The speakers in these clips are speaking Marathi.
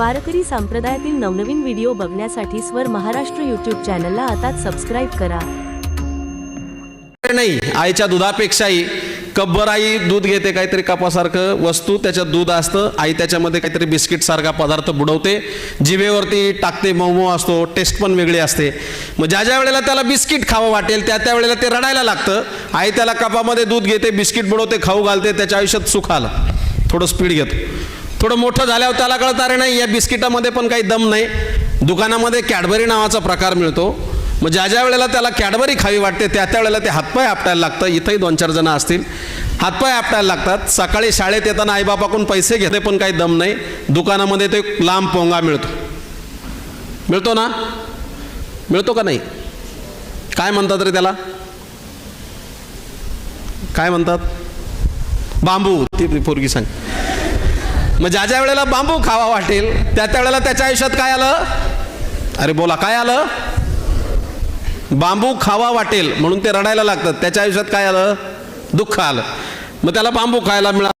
वारकरी संप्रदायातील नवनवीन व्हिडिओ बघण्यासाठी स्वर महाराष्ट्र यूट्यूब चॅनलला आता सबस्क्राईब करा. नाही आईच्या दुधापेक्षाही कब्बर आई दूध घेते काहीतरी कपासारखं वस्तू त्याच्यात दूध असतं आई त्याच्यामध्ये काहीतरी बिस्किट सारखा पदार्थ बुडवते जिभेवरती टाकते मऊ मऊ असतो टेस्ट पण वेगळी असते. मग ज्या ज्या वेळेला त्याला बिस्किट खावं वाटेल त्या त्या वेळेला ते रडायला लागतं. आई त्याला कपामध्ये दूध घेते बिस्किट बुडवते खाऊ घालते त्याच्या आयुष्यात सुख आलं. थोडं स्पीड घेतो. थोडं मोठं झाल्यावर त्याला कळतं अरे नाही या बिस्किटामध्ये पण काही दम नाही. दुकानामध्ये कॅडबरी नावाचा प्रकार मिळतो. मग ज्या ज्या वेळेला त्याला कॅडबरी खावी वाटते त्या त्या वेळेला ते हातपाय आपटायला लागतं. इथंही दोन चार जण असतील. हातपाय आपटायला लागतात. सकाळी शाळेत येताना आईबापाकडून पैसे घेते पण काही दम नाही. दुकानामध्ये ते लांब पोंगा मिळतो. मिळतो ना? मिळतो का नाही? काय म्हणतात रे त्याला? काय म्हणतात? बांबू ती पोरगी सांग. मग ज्या ज्या वेळेला बांबू खावा वाटेल त्या त्या वेळेला त्याच्या आयुष्यात काय आलं? अरे बोला काय आलं? बांबू खावा वाटेल म्हणून ते रडायला लागतात. त्याच्या आयुष्यात काय आलं? दुःख आलं. मग त्याला बांबू खायला मिळाला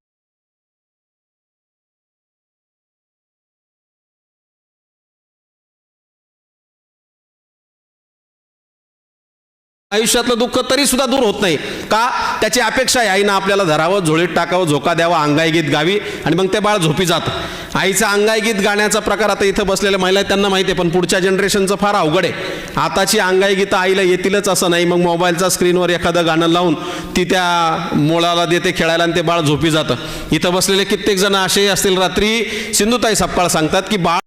आयुष्यातलं दुःख तरी सुद्धा दूर होत नाही. का? त्याची अपेक्षा आहे आईनं आपल्याला धरावं झोळीत टाकावं झोका द्यावा अंगाई गीत गावी आणि मग ते बाळ झोपी जातं. आईचं अंगाई गीत गाण्याचा प्रकार आता इथं बसलेल्या महिला आहेत त्यांना माहिती आहे पण पुढच्या जनरेशनचं फार अवघड आहे. आताची अंगाई गीतं आईला येतीलच असं नाही मग मोबाईलचा स्क्रीनवर एखादं गाणं लावून ती त्या मुळाला देते खेळायला आणि ते बाळ झोपी जातं. इथं बसलेले कित्येक जण असे असतील रात्री सिंधुताई सपकाळ सांगतात की बाळ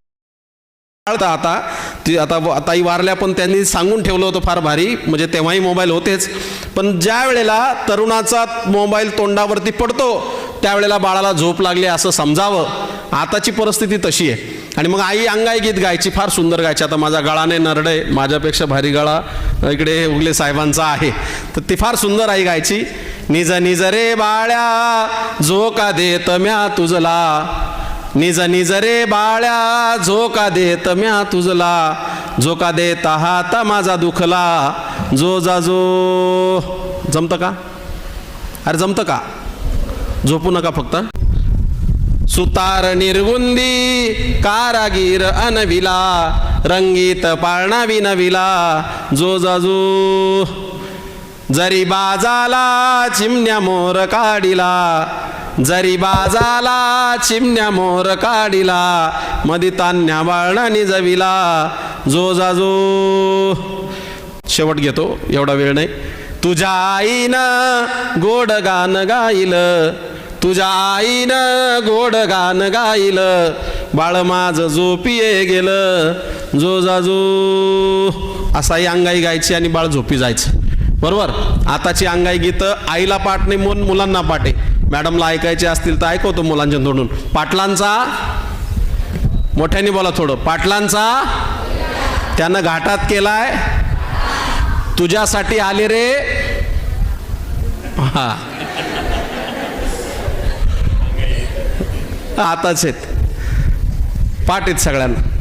आता ती आता आताही वारल्या पण त्यांनी सांगून ठेवलं होतं फार भारी. म्हणजे तेव्हाही मोबाईल होतेच. पण ज्या वेळेला तरुणाचा मोबाईल तोंडावरती पडतो त्यावेळेला बाळाला झोप लागली असं समजावं. आताची परिस्थिती तशी आहे. आणि मग आई अंगाई गीत गायची फार सुंदर गायची. आता माझा गळाने नरडे माझ्यापेक्षा भारी गळा इकडे उगले साहेबांचा आहे. तर ती फार सुंदर आई गायची. निज निज रे बाळ्या झोका देत म्या तुझला. निज निज रे बाळ्या झोका देत म्या तुझला. झोका देत हात माझा दुखला. जो जा जो. जमतं का? अरे जमतं का? झोपू नका फक्त. सुतार निर्गुंदी कारागीर अनविला. रंगीत पाळणा विनविला. जो जाजू जरी बाजाला चिमण्या मोर काढिला. जरी बाजाला चिमण्या मोर काढिला मधी तान्या बाळणा निजविला जो जा जो शेवट घेतो एवढा वेळ नाही. तुझ्या आईनं गोड गाणं गाईल तुझ्या आईनं गोड गाणं गाईल बाळ माझं झोपिये गेलं. जो जा जो असाही अंगाई गायची आणि बाळ झोपी जायचं. बरोबर? आताची अंगाई गीतं आईला पाठ नाही म्हणून मुलांना पाठ. आहे मॅडमला ऐकायचे असतील तर ऐकवतो मुलांच्या तोंडून. पाटलांचा मोठ्याने बोला थोडं. पाटलांचा त्यानं घाटात केलाय. तुझ्यासाठी आले रे. हा. आताच आहेत. पाठ आहेत सगळ्यांना.